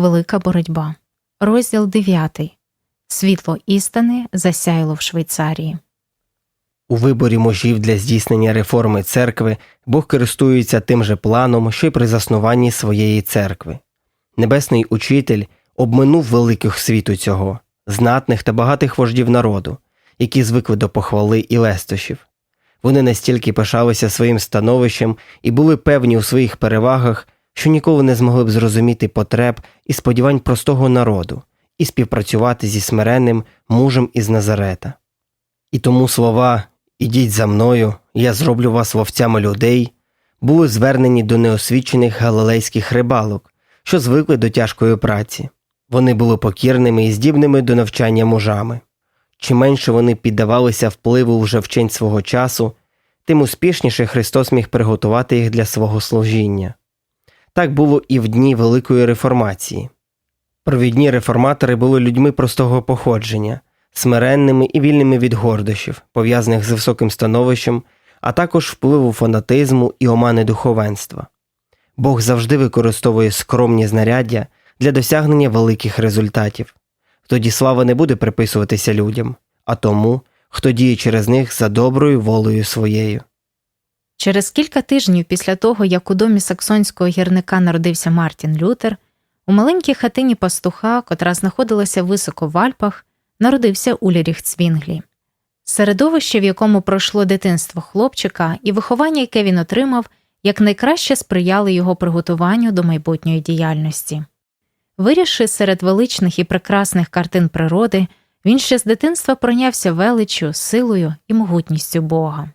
Велика боротьба. Розділ 9. Світло істини засяяло в Швейцарії. У виборі можів для здійснення реформи церкви Бог користується тим же планом, що й при заснуванні своєї церкви. Небесний учитель обминув великих світу цього, знатних та багатих вождів народу, які звикли до похвали і лестощів. Вони настільки пишалися своїм становищем і були певні у своїх перевагах, що ніколи не змогли б зрозуміти потреб і сподівань простого народу і співпрацювати зі смиренним мужем із Назарета. І тому слова Ідіть за мною, я зроблю вас вовцями людей, були звернені до неосвічених галилейських рибалок, що звикли до тяжкої праці. Вони були покірними і здібними до навчання мужами. Чим менше вони піддавалися впливу вже вчень свого часу, тим успішніше Христос міг приготувати їх для свого служіння. Так було і в дні Великої реформації. Провідні реформатори були людьми простого походження, смиренними і вільними від гордощів, пов'язаних з високим становищем, а також впливу фанатизму і омани духовенства. Бог завжди використовує скромні знаряддя для досягнення великих результатів. Тоді слава не буде приписуватися людям, а тому, хто діє через них за доброю волею своєю. Через кілька тижнів після того, як у домі саксонського гірника народився Мартін Лютер, у маленькій хатині пастуха, котра знаходилася високо в Альпах, народився Уліріх Цвінглі. Середовище, в якому пройшло дитинство хлопчика, і виховання, яке він отримав, якнайкраще сприяли його приготуванню до майбутньої діяльності. Виріши серед величних і прекрасних картин природи, він ще з дитинства пройнявся величчю, силою і могутністю Бога.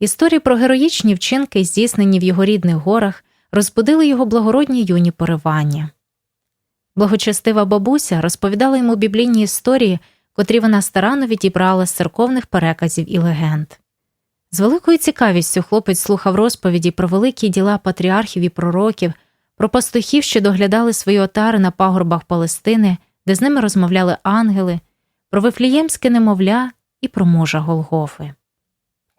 Історії про героїчні вчинки, здійснені в його рідних горах, розбудили його благородні юні поривання. Благочестива бабуся розповідала йому біблійні історії, котрі вона старанно відібрала з церковних переказів і легенд. З великою цікавістю хлопець слухав розповіді про великі діла патріархів і пророків, про пастухів, що доглядали свої отари на пагорбах Палестини, де з ними розмовляли ангели, про вифліємське немовля і про мужа Голгофи.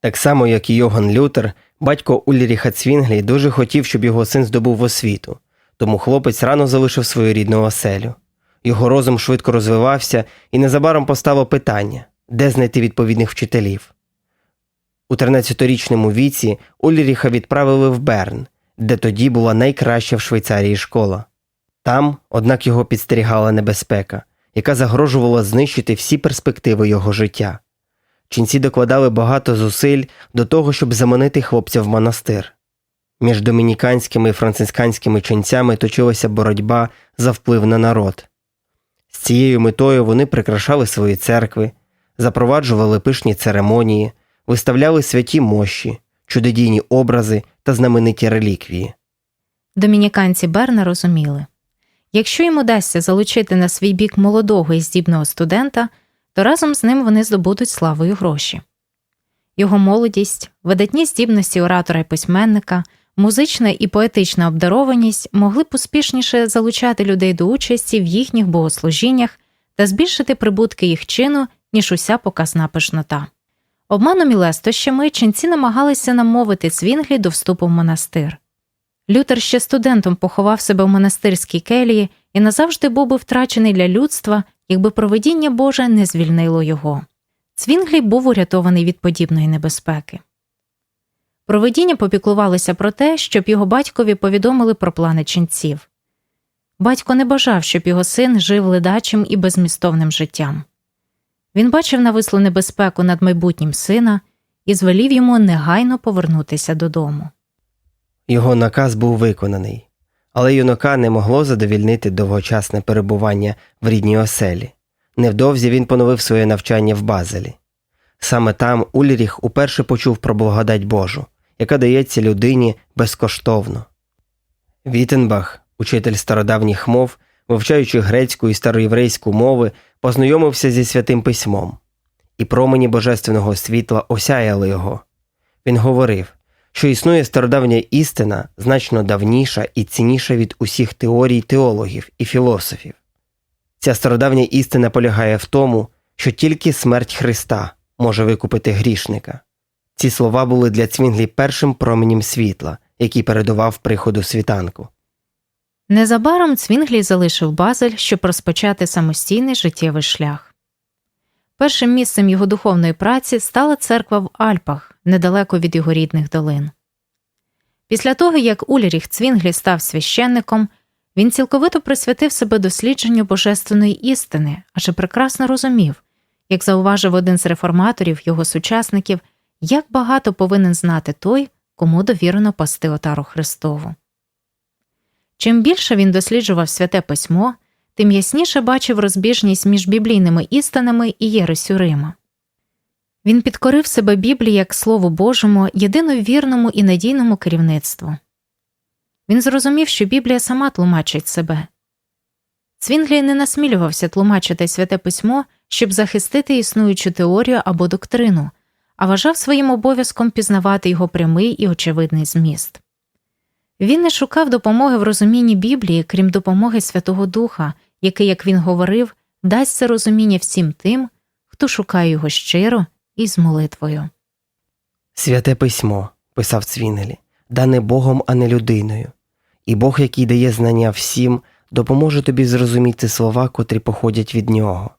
Так само, як і Йоган Лютер, батько Ульріха Цвінглі дуже хотів, щоб його син здобув освіту, тому хлопець рано залишив свою рідну оселю. Його розум швидко розвивався і незабаром поставив питання, де знайти відповідних вчителів. У 13-річному віці Ульріха відправили в Берн, де тоді була найкраща в Швейцарії школа. Там, однак, його підстерігала небезпека, яка загрожувала знищити всі перспективи його життя. Ченці докладали багато зусиль до того, щоб заманити хлопця в монастир. Між домініканськими і францисканськими ченцями точилася боротьба за вплив на народ. З цією метою вони прикрашали свої церкви, запроваджували пишні церемонії, виставляли святі мощі, чудодійні образи та знамениті реліквії. Домініканці Берна розуміли якщо їм удасться залучити на свій бік молодого і здібного студента, то разом з ним вони здобудуть славу і гроші. Його молодість, видатні здібності оратора і письменника, музична і поетична обдарованість могли б успішніше залучати людей до участі в їхніх богослужіннях та збільшити прибутки їх чину, ніж уся показна пишнота. Обманом і лестощами ченці намагалися намовити Цвінглі до вступу в монастир. Лютер ще студентом поховав себе в монастирській келії і назавжди був би втрачений для людства, якби провидіння Боже не звільнило його. Цвінглі був урятований від подібної небезпеки. Провидіння попіклувалося про те, щоб його батькові повідомили про плани ченців. Батько не бажав, щоб його син жив ледачим і безмістовним життям. Він бачив навислу небезпеку над майбутнім сина і звелів йому негайно повернутися додому. Його наказ був виконаний, але юнака не могло задовільнити довгочасне перебування в рідній оселі. Невдовзі він поновив своє навчання в Базелі. Саме там Ульріх уперше почув про благодать Божу, яка дається людині безкоштовно. Вітенбах, учитель стародавніх мов, вивчаючи грецьку і староєврейську мови, познайомився зі святим письмом, і промені божественного світла осяяли його. Він говорив, що існує стародавня істина значно давніша і цінніша від усіх теорій теологів і філософів. Ця стародавня істина полягає в тому, що тільки смерть Христа може викупити грішника. Ці слова були для Цвінглі першим променем світла, який передував приходу світанку. Незабаром Цвінглі залишив Базель, щоб розпочати самостійний життєвий шлях. Першим місцем його духовної праці стала церква в Альпах, недалеко від його рідних долин. Після того, як Ульріх Цвінглі став священником, він цілковито присвятив себе дослідженню божественної істини, адже прекрасно розумів, як зауважив один з реформаторів його сучасників, як багато повинен знати той, кому довірено пасти отару Христову. Чим більше він досліджував святе письмо, тим ясніше бачив розбіжність між біблійними істинами і єресю Рима. Він підкорив себе Біблії як Слову Божому, єдину вірному і надійному керівництву. Він зрозумів, що Біблія сама тлумачить себе. Цвінглій не насмілювався тлумачити святе письмо, щоб захистити існуючу теорію або доктрину, а вважав своїм обов'язком пізнавати його прямий і очевидний зміст. Він не шукав допомоги в розумінні Біблії, крім допомоги Святого Духа, який, як він говорив, дасть це розуміння всім тим, хто шукає його щиро і молитвою. Святе письмо, писав Цвінгелі, дане Богом, а не людиною. І Бог, який дає знання всім, допоможе тобі зрозуміти слова, котрі походять від нього.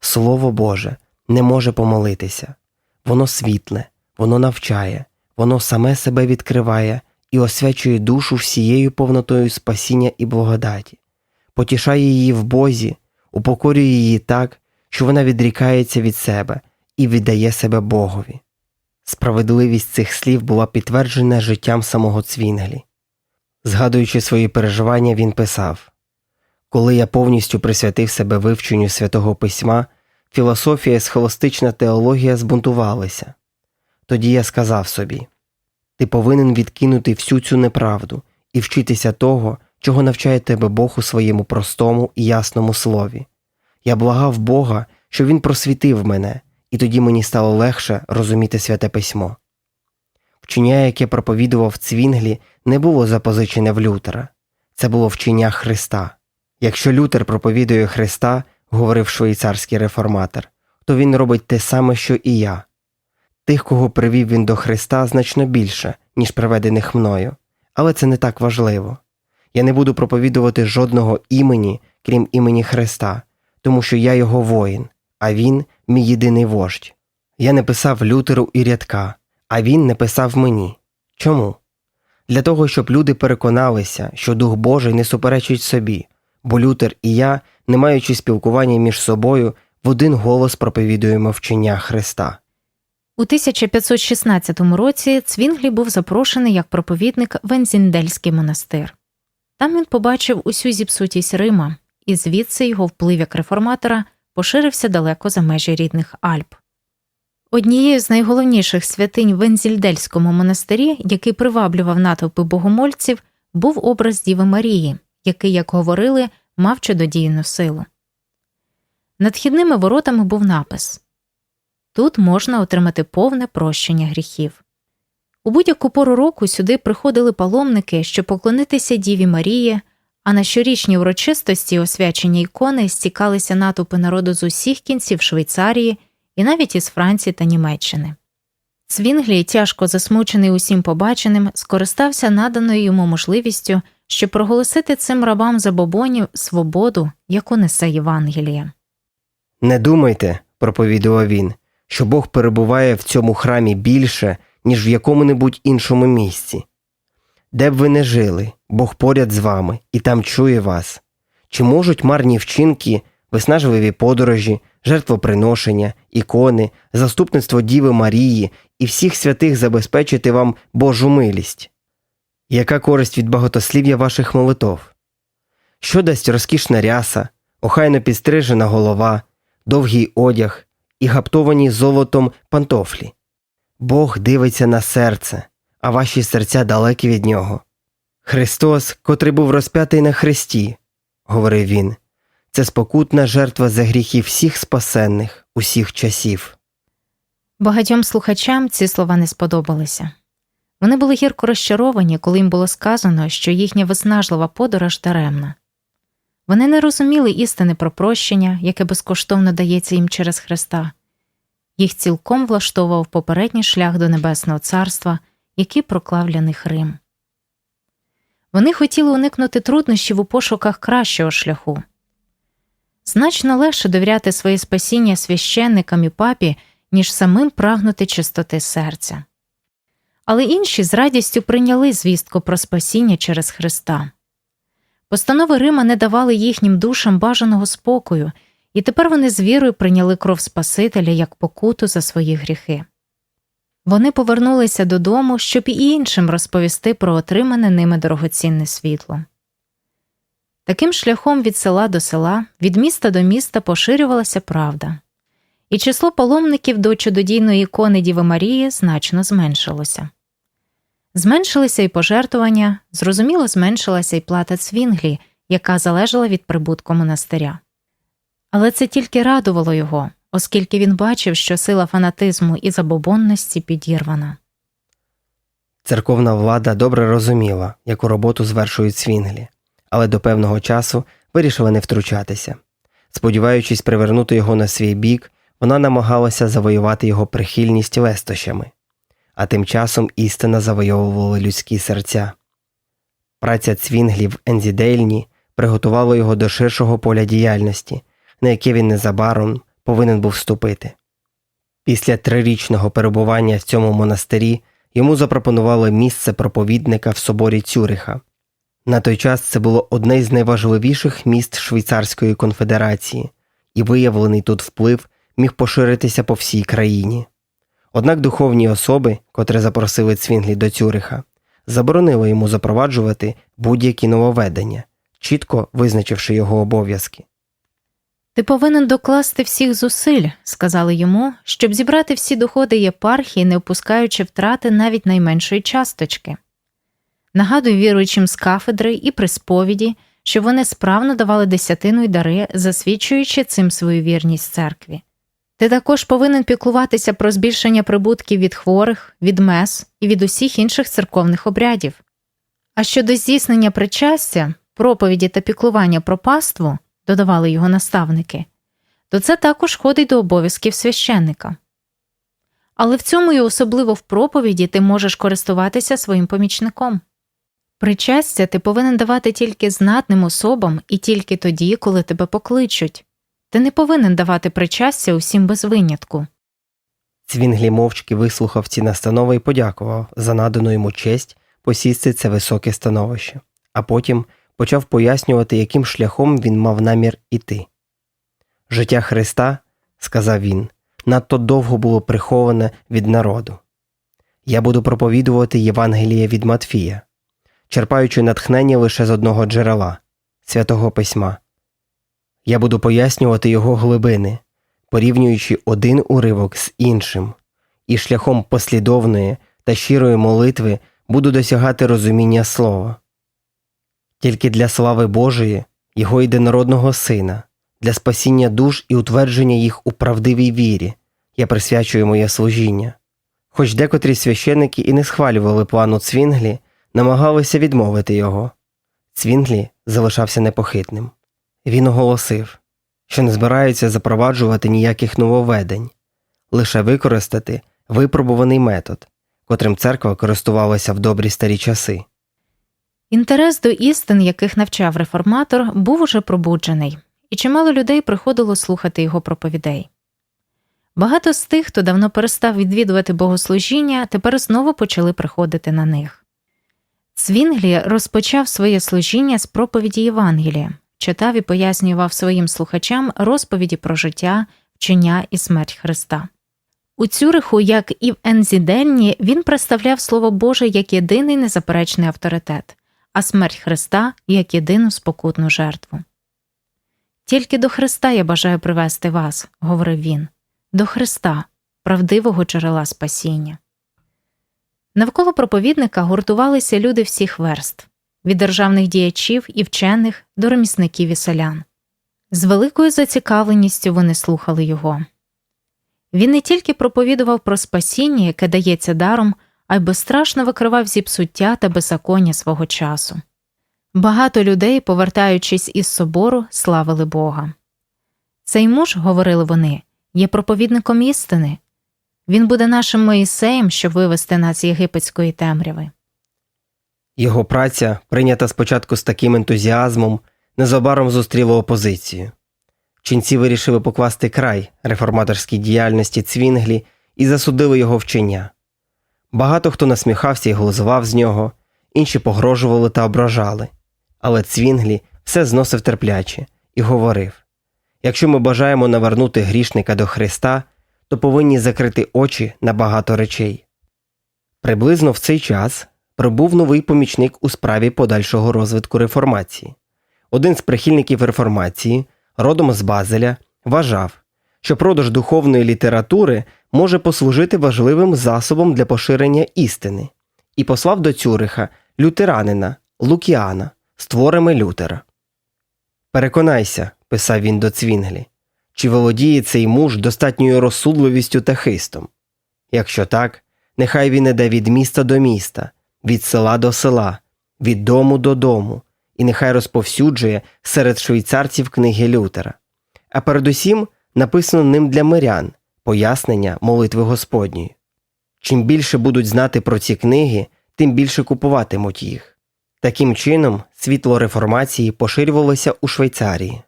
Слово Боже не може помолитися. Воно світле, воно навчає, воно саме себе відкриває і освячує душу всією повнотою спасіння і благодаті, потішає її в Бозі, упокорює її так, що вона відрікається від себе і віддає себе Богові. Справедливість цих слів була підтверджена життям самого Цвінглі. Згадуючи свої переживання, він писав Коли я повністю присвятив себе вивченню святого письма, філософія і схоластична теологія збунтувалися. Тоді я сказав собі ти повинен відкинути всю цю неправду і вчитися того, чого навчає тебе Бог у своєму простому і ясному слові. Я благав Бога, щоб він просвітив мене, і тоді мені стало легше розуміти святе письмо. Вчення, яке проповідував Цвінглі, не було запозичене в Лютера, це було вчення Христа. Якщо Лютер проповідує Христа, говорив швейцарський реформатор, то він робить те саме, що і я. Тих, кого привів він до Христа, значно більше, ніж приведених мною, але це не так важливо. Я не буду проповідувати жодного імені, крім імені Христа, тому що я його воїн, а він мій єдиний вождь. Я не писав Лютеру і рядка, а він не писав мені. Чому? Для того, щоб люди переконалися, що Дух Божий не суперечить собі, бо Лютер і я, не маючи спілкування між собою, в один голос проповідуємо вчення Христа. У 1516 році Цвінглі був запрошений як проповідник в Ензіндельський монастир. Там він побачив усю зіпсутість Рима, і звідси його вплив як реформатора поширився далеко за межі рідних Альп. Однією з найголовніших святинь в Ензільдельському монастирі, який приваблював натовпи богомольців, був образ Діви Марії, який, як говорили, мав чудодійну силу. Над хідними воротами був напис Тут можна отримати повне прощення гріхів. У будь-яку пору року сюди приходили паломники, щоб поклонитися Діві Марії, а на щорічній урочистості освячення ікони стікалися натовпи народу з усіх кінців Швейцарії і навіть із Франції та Німеччини. Цвінглій, тяжко засмучений усім побаченим, скористався наданою йому можливістю, щоб проголосити цим рабам забобонів свободу, яку несе Євангеліє. Не думайте, проповідував він, що Бог перебуває в цьому храмі більше, ніж в якому-небудь іншому місці. Де б ви не жили, Бог поряд з вами і там чує вас. Чи можуть марні вчинки, виснажливі подорожі, жертвоприношення, ікони, заступництво Діви Марії і всіх святих забезпечити вам Божу милість? Яка користь від багатослів'я ваших молитов? Що дасть розкішна ряса, охайно підстрижена голова, довгий одяг і гаптовані золотом пантофлі? Бог дивиться на серце, а ваші серця далекі від нього. Христос, котрий був розп'ятий на хресті, говорив він, це спокутна жертва за гріхи всіх спасенних, усіх часів. Багатьом слухачам ці слова не сподобалися. Вони були гірко розчаровані, коли їм було сказано, що їхня виснажлива подорож даремна. Вони не розуміли істини про прощення, яке безкоштовно дається їм через Христа. Їх цілком влаштовував попередній шлях до Небесного Царства, який проклав для них Рим. Вони хотіли уникнути труднощів у пошуках кращого шляху. Значно легше довіряти своє спасіння священникам і папі, ніж самим прагнути чистоти серця. Але інші з радістю прийняли звістку про спасіння через Христа. Постанови Рима не давали їхнім душам бажаного спокою, і тепер вони з вірою прийняли кров Спасителя як покуту за свої гріхи. Вони повернулися додому, щоб і іншим розповісти про отримане ними дорогоцінне світло. Таким шляхом від села до села, від міста до міста поширювалася правда, і число паломників до чудодійної ікони Діви Марії значно зменшилося. Зменшилися й пожертвування, зрозуміло, зменшилася й плата цвінглі, яка залежала від прибутку монастиря. Але це тільки радувало його, оскільки він бачив, що сила фанатизму і забобонності підірвана. Церковна влада добре розуміла, яку роботу звершують свінглі, але до певного часу вирішила не втручатися. Сподіваючись привернути його на свій бік, вона намагалася завоювати його прихильність лестощами, а тим часом істина завойовувала людські серця. Праця цвінглів Ензідейльні приготувала його до ширшого поля діяльності, на яке він незабаром повинен був вступити. Після трирічного перебування в цьому монастирі йому запропонували місце проповідника в соборі Цюриха. На той час це було одне з найважливіших міст Швейцарської конфедерації, і виявлений тут вплив міг поширитися по всій країні. Однак духовні особи, котрі запросили Цвінглі до Цюриха, заборонили йому запроваджувати будь-які нововведення, чітко визначивши його обов'язки. Ти повинен докласти всіх зусиль, сказали йому, щоб зібрати всі доходи єпархії, не впускаючи втрати навіть найменшої часточки. Нагадуй віруючим з кафедри і при сповіді, що вони справно давали десятину й дари, засвідчуючи цим свою вірність церкві. Ти також повинен піклуватися про збільшення прибутків від хворих, від мес і від усіх інших церковних обрядів. А щодо здійснення причастя, проповіді та піклування про паству, додавали його наставники, то це також входить до обов'язків священника. Але в цьому і особливо в проповіді ти можеш користуватися своїм помічником. Причастя ти повинен давати тільки знатним особам і тільки тоді, коли тебе покличуть. Ти не повинен давати причастя усім без винятку. Цвінглі мовчки вислухав ці настанови і подякував за надану йому честь посісти це високе становище, а потім почав пояснювати, яким шляхом він мав намір іти. Життя Христа, сказав він, надто довго було приховане від народу. Я буду проповідувати Євангеліє від Матфія, черпаючи натхнення лише з одного джерела святого письма. Я буду пояснювати його глибини, порівнюючи один уривок з іншим, і шляхом послідовної та щирої молитви буду досягати розуміння слова. Тільки для слави Божої, Його єдинородного Сина, для спасіння душ і утвердження їх у правдивій вірі, я присвячую моє служіння. Хоч декотрі священники і не схвалювали плану Цвінглі, намагалися відмовити його. Цвінглі залишався непохитним. Він оголосив, що не збирається запроваджувати ніяких нововведень, лише використати випробуваний метод, котрим церква користувалася в добрі старі часи. Інтерес до істин, яких навчав реформатор, був уже пробуджений, і чимало людей приходило слухати його проповідей. Багато з тих, хто давно перестав відвідувати богослужіння, тепер знову почали приходити на них. Цвінглі розпочав своє служіння з проповіді Євангелія, читав і пояснював своїм слухачам розповіді про життя, вчення і смерть Христа. У Цюриху, як і в Ензіденні, він представляв Слово Боже як єдиний незаперечний авторитет, а смерть Христа як єдину спокутну жертву. Тільки до Христа я бажаю привести вас, говорив він, до Христа, правдивого джерела спасіння. Навколо проповідника гуртувалися люди всіх верств від державних діячів і вчених до ремісників і селян. З великою зацікавленістю вони слухали його. Він не тільки проповідував про спасіння, яке дається даром, а й безстрашно викривав зіпсуття та беззаконня свого часу. Багато людей, повертаючись із собору, славили Бога. Цей муж, говорили вони, є проповідником істини. Він буде нашим Моїсеєм, щоб вивести нас з єгипетської темряви. Його праця, прийнята спочатку з таким ентузіазмом, незабаром зустріла опозицію. Ченці вирішили покласти край реформаторській діяльності Цвінглі і засудили його вчення. Багато хто насміхався і глузував з нього, інші погрожували та ображали. Але Цвінглі все зносив терпляче і говорив якщо ми бажаємо навернути грішника до Христа, то повинні закрити очі на багато речей. Приблизно в цей час прибув новий помічник у справі подальшого розвитку реформації. Один з прихильників реформації, родом з Базеля, вважав, що продаж духовної літератури може послужити важливим засобом для поширення істини, і послав до Цюриха лютеранина Лукіана з творами Лютера. Переконайся, писав він до Цвінглі, чи володіє цей муж достатньою розсудливістю та хистом. Якщо так, нехай він іде від міста до міста, від села до села, від дому до дому, і нехай розповсюджує серед швейцарців книги Лютера. А передусім написано ним для мирян пояснення молитви Господньої. Чим більше будуть знати про ці книги, тим більше купуватимуть їх. Таким чином, світло реформації поширювалося у Швейцарії.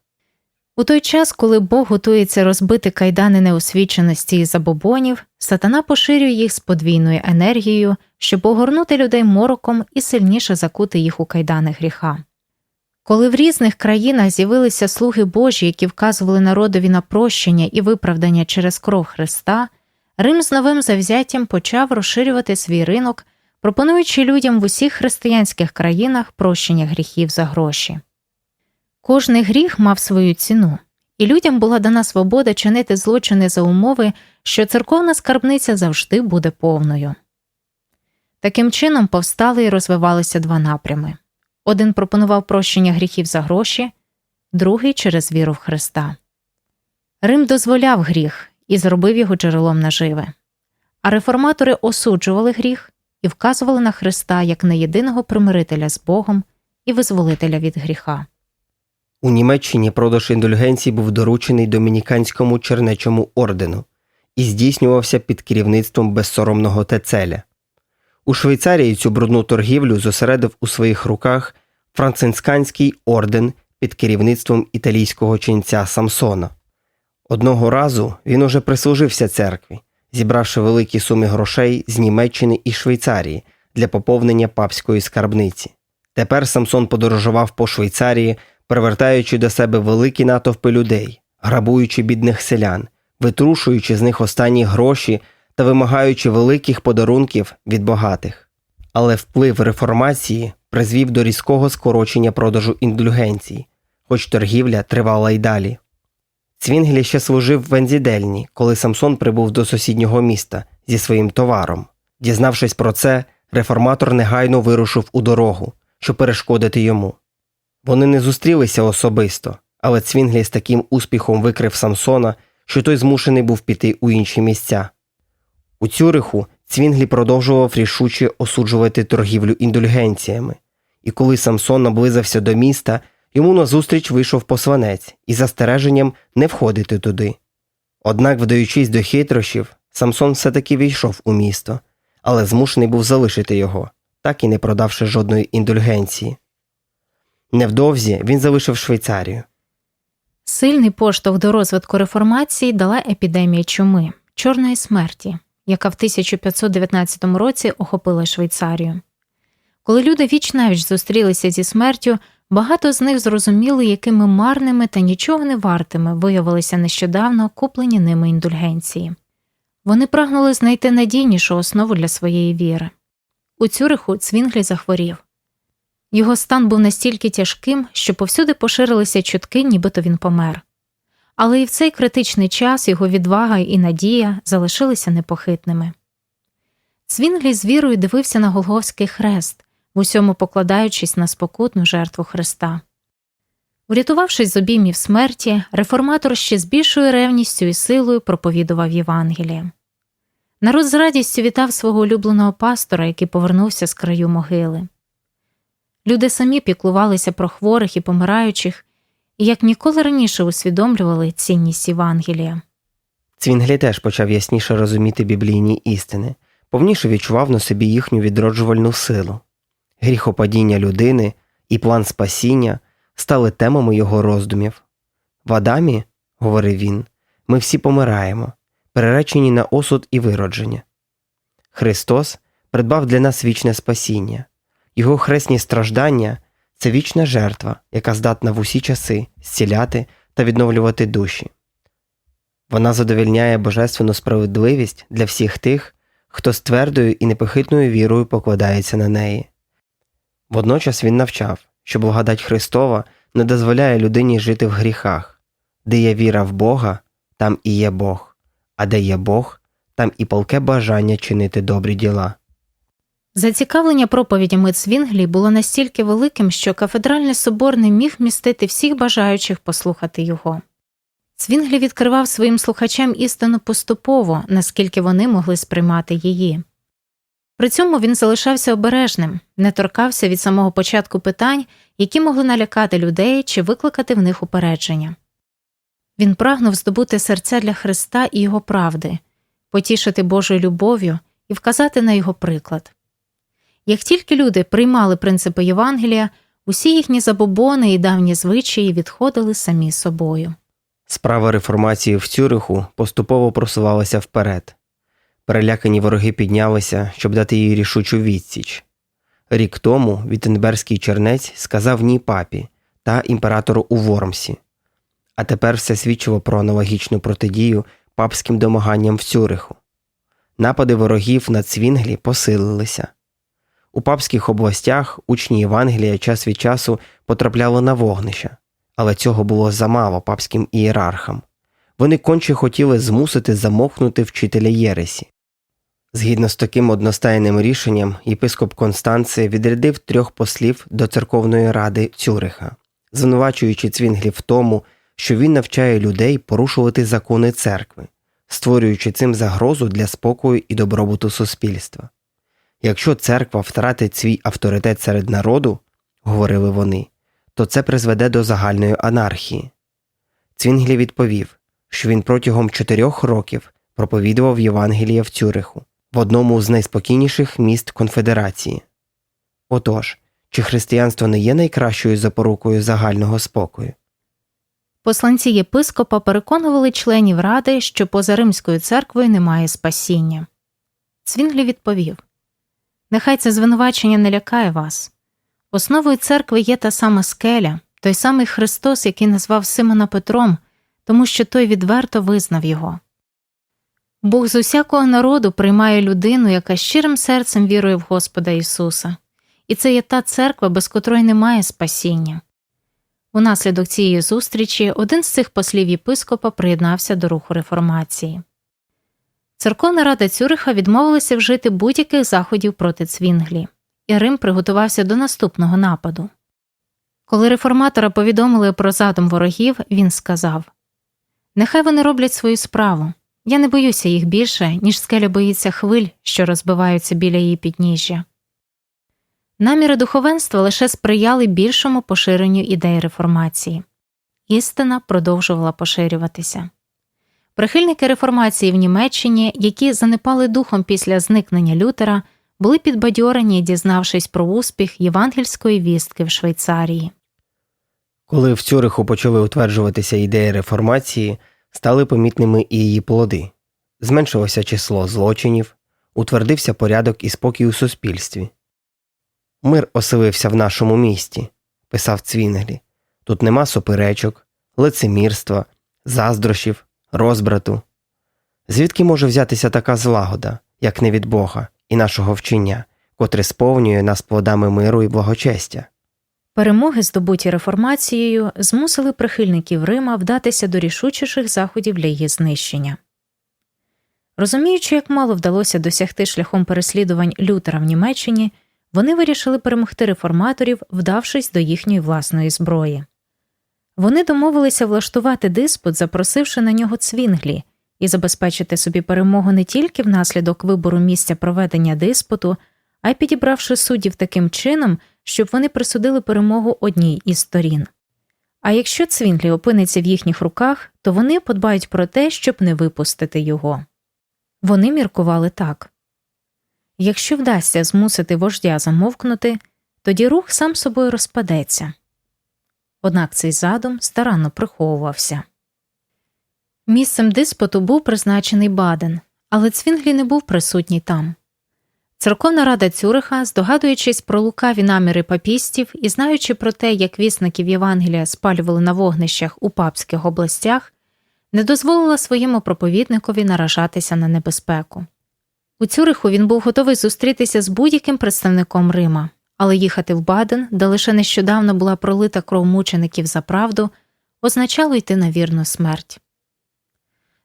У той час, коли Бог готується розбити кайдани неосвіченості і забобонів, сатана поширює їх з подвійною енергією, щоб огорнути людей мороком і сильніше закути їх у кайдани гріха. Коли в різних країнах з'явилися слуги Божі, які вказували народові на прощення і виправдання через кров Христа, Рим з новим завзяттям почав розширювати свій ринок, пропонуючи людям в усіх християнських країнах прощення гріхів за гроші. Кожний гріх мав свою ціну, і людям була дана свобода чинити злочини за умови, що церковна скарбниця завжди буде повною. Таким чином повстали і розвивалися два напрями один пропонував прощення гріхів за гроші, другий через віру в Христа. Рим дозволяв гріх і зробив його джерелом наживи, а реформатори осуджували гріх і вказували на Христа як на єдиного примирителя з Богом і визволителя від гріха. У Німеччині продаж індульгенцій був доручений домініканському чернечому ордену і здійснювався під керівництвом безсоромного Тецеля. У Швейцарії цю брудну торгівлю зосередив у своїх руках францисканський орден під керівництвом італійського ченця Самсона. Одного разу він уже прислужився церкві, зібравши великі суми грошей з Німеччини і Швейцарії для поповнення папської скарбниці. Тепер Самсон подорожував по Швейцарії, привертаючи до себе великі натовпи людей, грабуючи бідних селян, витрушуючи з них останні гроші та вимагаючи великих подарунків від багатих. Але вплив реформації призвів до різкого скорочення продажу індульгенцій, хоч торгівля тривала й далі. Цвінгелі ще служив в Вензідельні, коли Самсон прибув до сусіднього міста зі своїм товаром. Дізнавшись про це, реформатор негайно вирушив у дорогу, щоб перешкодити йому. Вони не зустрілися особисто, але Цвінглі з таким успіхом викрив Самсона, що той змушений був піти у інші місця. У Цюриху Цвінглі продовжував рішуче осуджувати торгівлю індульгенціями, і коли Самсон наблизився до міста, йому назустріч вийшов посланець із застереженням не входити туди. Однак, вдаючись до хитрощів, Самсон все-таки війшов у місто, але змушений був залишити його, так і не продавши жодної індульгенції. Невдовзі він залишив Швейцарію. Сильний поштовх до розвитку реформації дала епідемія чуми чорної смерті, яка в 1519 році охопила Швейцарію. Коли люди віч навіч зустрілися зі смертю, багато з них зрозуміли, якими марними та нічого не вартими виявилися нещодавно куплені ними індульгенції. Вони прагнули знайти надійнішу основу для своєї віри. У Цюриху Цвінглі захворів. Його стан був настільки тяжким, що повсюди поширилися чутки, нібито він помер. Але і в цей критичний час його відвага і надія залишилися непохитними. Цвінглі з вірою дивився на Голговський хрест, в усьому покладаючись на спокутну жертву Христа. Врятувавшись з обіймів смерті, реформатор ще з більшою ревністю і силою проповідував Євангеліє. Народ з радістю вітав свого улюбленого пастора, який повернувся з краю могили. Люди самі піклувалися про хворих і помираючих, як ніколи раніше усвідомлювали цінність Євангелія. Цвінглі теж почав ясніше розуміти біблійні істини, повніше відчував на собі їхню відроджувальну силу. гріхопадіння людини і план спасіння стали темами його роздумів. В Адамі, говорив він, ми всі помираємо, переречені на осуд і виродження. Христос придбав для нас вічне спасіння, його хресні страждання це вічна жертва, яка здатна в усі часи зціляти та відновлювати душі. Вона задовільняє божественну справедливість для всіх тих, хто з твердою і непохитною вірою покладається на неї. Водночас він навчав, що благодать Христова не дозволяє людині жити в гріхах, де є віра в Бога, там і є Бог, а де є Бог, там і палке бажання чинити добрі діла. Зацікавлення проповідями Цвінглі було настільки великим, що кафедральний собор не міг містити всіх бажаючих послухати його. Цвінглі відкривав своїм слухачам істину поступово, наскільки вони могли сприймати її. При цьому він залишався обережним, не торкався від самого початку питань, які могли налякати людей чи викликати в них упередження. Він прагнув здобути серця для Христа і його правди, потішити Божою любов'ю і вказати на його приклад. Як тільки люди приймали принципи Євангелія, усі їхні забобони і давні звичаї відходили самі собою. Справа реформації в Цюриху поступово просувалася вперед. Перелякані вороги піднялися, щоб дати їй рішучу відсіч. Рік тому Віттенберзький чернець сказав ні папі та імператору у Вормсі. А тепер все свідчило про аналогічну протидію папським домаганням в Цюриху. Напади ворогів на Цвінглі посилилися. У папських областях учні Євангелія час від часу потрапляли на вогнища, але цього було замало папським ієрархам. Вони конче хотіли змусити замовкнути вчителя Єресі. Згідно з таким одностайним рішенням, єпископ Констанція відрядив трьох послів до церковної ради Цюриха, звинувачуючи Цвінглі в тому, що він навчає людей порушувати закони церкви, створюючи цим загрозу для спокою і добробуту суспільства. Якщо церква втратить свій авторитет серед народу, говорили вони, то це призведе до загальної анархії. Цвінглі відповів, що він протягом чотирьох років проповідував Євангелія в Цюриху, в одному з найспокійніших міст конфедерації. Отож, чи християнство не є найкращою запорукою загального спокою? Посланці єпископа переконували членів ради, що поза римською церквою немає спасіння. Цвінглі відповів Нехай це звинувачення не лякає вас. Основою церкви є та сама скеля, той самий Христос, який назвав Симона Петром, тому що той відверто визнав його. Бог з усякого народу приймає людину, яка щирим серцем вірує в Господа Ісуса, і це є та церква, без котрої немає спасіння. Унаслідок цієї зустрічі один з цих послів єпископа приєднався до руху реформації. Церковна рада Цюриха відмовилася вжити будь-яких заходів проти Цвінглі, і Рим приготувався до наступного нападу. Коли реформатора повідомили про задум ворогів, він сказав Нехай вони роблять свою справу. Я не боюся їх більше, ніж скеля боїться хвиль, що розбиваються біля її підніжжя. Наміри духовенства лише сприяли більшому поширенню ідей реформації. Істина продовжувала поширюватися. Прихильники реформації в Німеччині, які занепали духом після зникнення Лютера, були підбадьорені, дізнавшись про успіх євангельської вістки в Швейцарії. Коли в Цюриху почали утверджуватися ідеї реформації, стали помітними і її плоди. Зменшилося число злочинів, утвердився порядок і спокій у суспільстві. Мир оселився в нашому місті, писав Цвінгелі. Тут нема суперечок, лицемірства, заздрощів, розбрату. Звідки може взятися така злагода, як не від Бога і нашого вчення, котре сповнює нас плодами миру і благочестя? Перемоги, здобуті реформацією, змусили прихильників Рима вдатися до рішучіших заходів для її знищення. Розуміючи, як мало вдалося досягти шляхом переслідувань Лютера в Німеччині, вони вирішили перемогти реформаторів, вдавшись до їхньої власної зброї. Вони домовилися влаштувати диспут, запросивши на нього цвінглі, і забезпечити собі перемогу не тільки внаслідок вибору місця проведення диспуту, а й підібравши суддів таким чином, щоб вони присудили перемогу одній із сторін. А якщо цвінглі опиниться в їхніх руках, то вони подбають про те, щоб не випустити його. Вони міркували так якщо вдасться змусити вождя замовкнути, тоді рух сам собою розпадеться. Однак цей задум старанно приховувався. Місцем диспуту був призначений Баден, але Цвінглі не був присутній там. Церковна рада Цюриха, здогадуючись про лукаві наміри папістів і знаючи про те, як вісників Євангелія спалювали на вогнищах у папських областях, не дозволила своєму проповідникові наражатися на небезпеку. У Цюриху він був готовий зустрітися з будь-яким представником Рима, але їхати в Баден, де лише нещодавно була пролита кров мучеників за правду, означало йти на вірну смерть.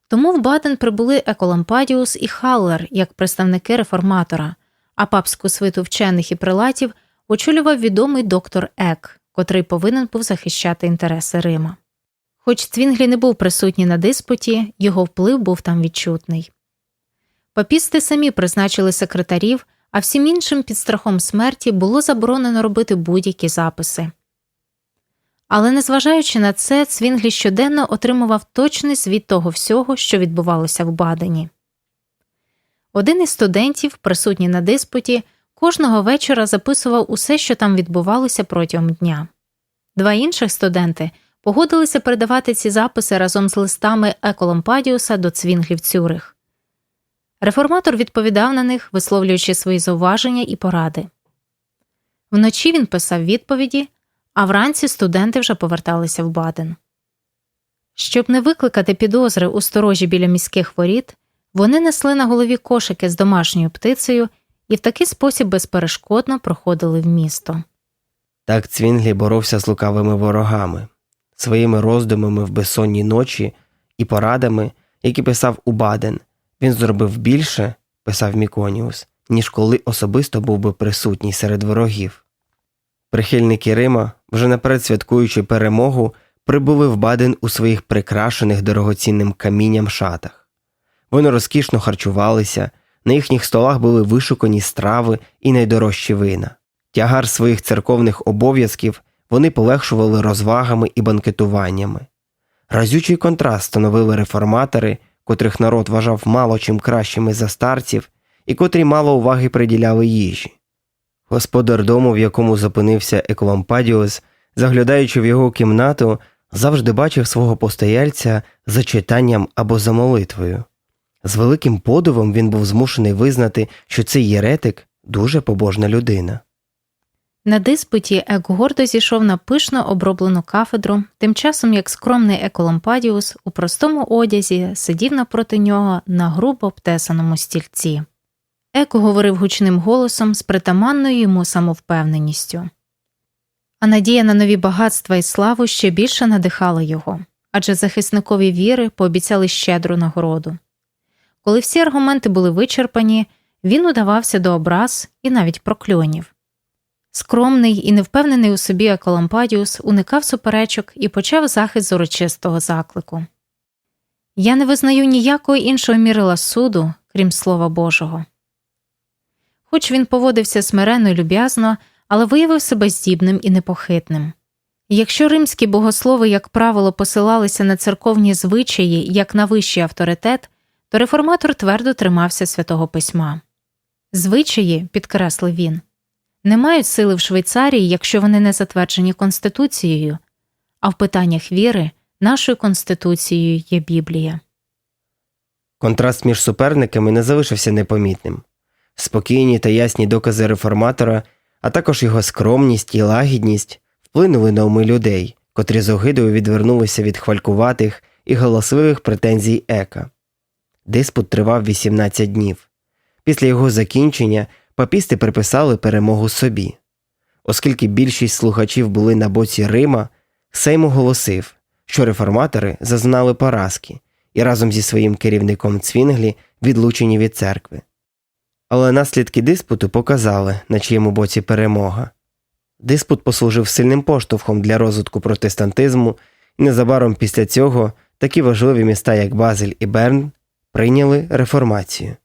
Тому в Баден прибули Еколампадіус і Халлер як представники реформатора, а папську свиту вчених і прилатів очолював відомий доктор Ек, котрий повинен був захищати інтереси Рима. Хоч Цвінглі не був присутній на диспуті, його вплив був там відчутний. Папісти самі призначили секретарів, а всім іншим під страхом смерті було заборонено робити будь-які записи. Але незважаючи на це, Цвінглі щоденно отримував точний звіт того всього, що відбувалося в Бадені. Один із студентів, присутній на диспуті, кожного вечора записував усе, що там відбувалося протягом дня. Два інших студенти погодилися передавати ці записи разом з листами Еколампадіуса до Цвінглів Цюрих. Реформатор відповідав на них, висловлюючи свої зауваження і поради. Вночі він писав відповіді, а вранці студенти вже поверталися в Баден. Щоб не викликати підозри у сторожі біля міських воріт, вони несли на голові кошики з домашньою птицею і в такий спосіб безперешкодно проходили в місто. Так Цвінглі боровся з лукавими ворогами, своїми роздумами в безсонні ночі і порадами, які писав у Баден, він зробив більше, писав Міконіус, ніж коли особисто був би присутній серед ворогів. Прихильники Рима, вже наперед святкуючи перемогу, прибули в Баден у своїх прикрашених дорогоцінним камінням шатах. Вони розкішно харчувалися, на їхніх столах були вишукані страви і найдорожчі вина. Тягар своїх церковних обов'язків вони полегшували розвагами і банкетуваннями. Разючий контраст становили реформатори, котрих народ вважав мало чим кращими за старців і котрі мало уваги приділяли їжі. Господар дому, в якому зупинився Еколампадіус, заглядаючи в його кімнату, завжди бачив свого постояльця за читанням або за молитвою. З великим подивом він був змушений визнати, що цей єретик дуже побожна людина. На диспуті Ек гордо зійшов на пишно оброблену кафедру, тим часом як скромний Еколампадіус у простому одязі сидів напроти нього на грубо обтесаному стільці. Еко говорив гучним голосом з притаманною йому самовпевненістю. А надія на нові багатства і славу ще більше надихала його, адже захисникові віри пообіцяли щедру нагороду. Коли всі аргументи були вичерпані, він удавався до образ і навіть прокльонів. Скромний і невпевнений у собі Еколампадіус уникав суперечок і почав захист з урочистого заклику. Я не визнаю ніякого іншого мірила суду, крім Слова Божого. Хоч він поводився смиренно і люб'язно, але виявив себе здібним і непохитним. Якщо римські богослови, як правило, посилалися на церковні звичаї як на вищий авторитет, то реформатор твердо тримався святого письма. Звичаї, підкреслив він, не мають сили в Швейцарії, якщо вони не затверджені Конституцією, а в питаннях віри нашою Конституцією є Біблія. Контраст між суперниками не залишився непомітним. Спокійні та ясні докази реформатора, а також його скромність і лагідність вплинули на уми людей, котрі з огидою відвернулися від хвалькуватих і галасливих претензій Ека. Диспут тривав 18 днів. Після його закінчення папісти приписали перемогу собі. Оскільки більшість слухачів були на боці Рима, Сейм оголосив, що реформатори зазнали поразки і разом зі своїм керівником Цвінглі відлучені від церкви. Але наслідки диспуту показали, на чиєму боці перемога. Диспут послужив сильним поштовхом для розвитку протестантизму, і незабаром після цього такі важливі міста, як Базель і Берн, прийняли реформацію.